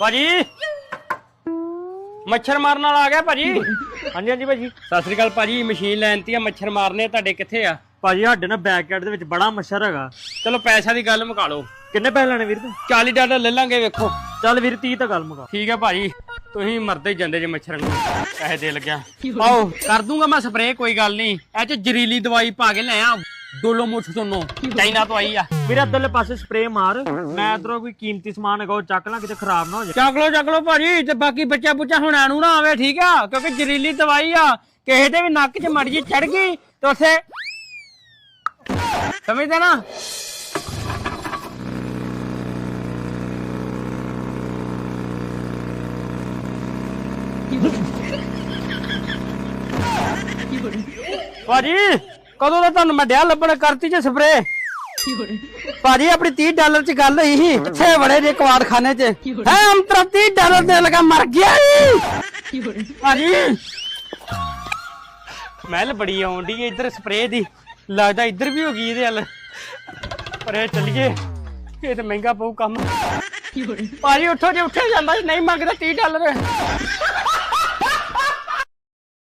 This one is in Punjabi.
ਭਾਜੀ। ਮੱਛਰ ਮਾਰਨ ਵਾਲਾ ਆ ਗਿਆ ਭਾਜੀ। ਹਾਂਜੀ ਹਾਂਜੀ ਭਾਜੀ। ਸਤਿ ਸ੍ਰੀ ਅਕਾਲ ਭਾਜੀ ਮਸ਼ੀਨ ਲੈਣ ਤੀ ਆ ਮੱਛਰ ਮਾਰਨੇ ਤੁਹਾਡੇ ਕਿੱਥੇ ਆ? ਭਾਜੀ ਸਾਡੇ ਨਾ ਬੈਕ ਯਾਰਡ ਦੇ ਵਿੱਚ ਬੜਾ ਮੱਛਰ ਹੈਗਾ। ਚਲੋ ਪੈਸਿਆਂ ਦੀ ਗੱਲ ਮੁਕਾ ਲਓ। ਕਿੰਨੇ ਪੈਸੇ ਲੈਣੇ ਵੀਰ ਤੂੰ? 40 ਡਾਲਰ ਲੈ ਲਾਂਗੇ ਵੇਖੋ। ਚੱਲ ਵੀਰ 30 ਤਾਂ ਗੱਲ ਮੁਕਾ। ਠੀਕ ਹੈ ਭਾਜੀ ਤੁਸੀਂ ਮਰਦੇ ਜਾਂਦੇ ਜੇ ਮੱਛਰਾਂ ਨੂੰ। ਪੈਸੇ ਦੇ ਲੱਗਿਆ। ਆਓ ਕਰ ਦੂੰਗਾ ਮੈਂ ਸਪਰੇਅ ਕੋਈ ਗੱਲ ਨਹੀਂ। ਇਹ ਚ ਜ਼ਰੀਲੀ ਦਵਾਈ ਪਾ ਕੇ ਲੈ ਆ ਡੋਲੋ ਮੁੱਠ ਤੁਹਾਨੂੰ ਚਾਈਨਾ ਤੋਂ ਆਈ ਆ। ਵੀਰ ਇੱਧਰਲੇ ਪਾਸੇ ਸਪਰੇਅ ਮਾਰ। ਮੈਂ ਇਧਰੋਂ ਕੋਈ ਕੀਮਤੀ ਸਮਾਨ ਹੈਗਾ ਉਹ ਚੱਕ ਲਾਂ ਕਿਤੇ ਖਰਾਬ ਨਾ ਹੋ ਜਾਏ। ਚੱਕ ਲੋ ਚੱਕ ਲੋ ਭਾਜੀ ਤੇ ਬਾਕੀ ਬੱਚਾ ਬੁੱਚਾ ਹੁਣ ਆਣੂ ਨਾ ਆਵੇ ਠੀਕ ਆ? ਕਿਉਂਕਿ ਜ਼ਰੀਲੀ ਦਵਾਈ ਆ। ਕਿਸੇ ਦੇ ਵੀ ਨੱਕ 'ਚ ਮੜ ਜੀ ਚੜ ਗਈ ਤੇ ਉਥੇ ਸਮਝਦੇ ਨਾ? ਭਾਜੀ ਕਦੋਂ ਦਾ ਤੁਹਾਨੂੰ ਮੈਂ ਡਿਆ ਲੱਭਣ ਕਰਤੀ ਜੇ ਸਪਰੇ ਭਾਜੀ ਆਪਣੀ 30 ਡਾਲਰ ਚ ਗੱਲ ਹੋਈ ਸੀ ਕਿੱਥੇ ਬੜੇ ਜੇ ਕਵਾੜਖਾਨੇ ਚ। ਹੈ ਅੰਤਰਾ 30 ਡਾਲਰ ਦੇ ਲਗਾ ਮਰ ਗਿਆ ਈ। ਭਾਜੀ। ਸਮੈਲ ਬੜੀ ਆਉਂਦੀ ਏ ਇੱਧਰ ਸਪਰੇ ਦੀ। ਲੱਗਦਾ ਇੱਧਰ ਵੀ ਹੋ ਗਈ ਇਹਦੇ ਹਲ ਪਰੇ ਚੱਲੀਏ ਇਹ ਤਾਂ ਮਹਿੰਗਾ ਪਊ ਕੰਮ। ਭਾਜੀ ਉੱਠੋ ਜੇ ਉੱਠੇ ਜਾਂਦਾ ਨਹੀਂ ਮੰਗਦਾ 30 ਡਾਲਰ।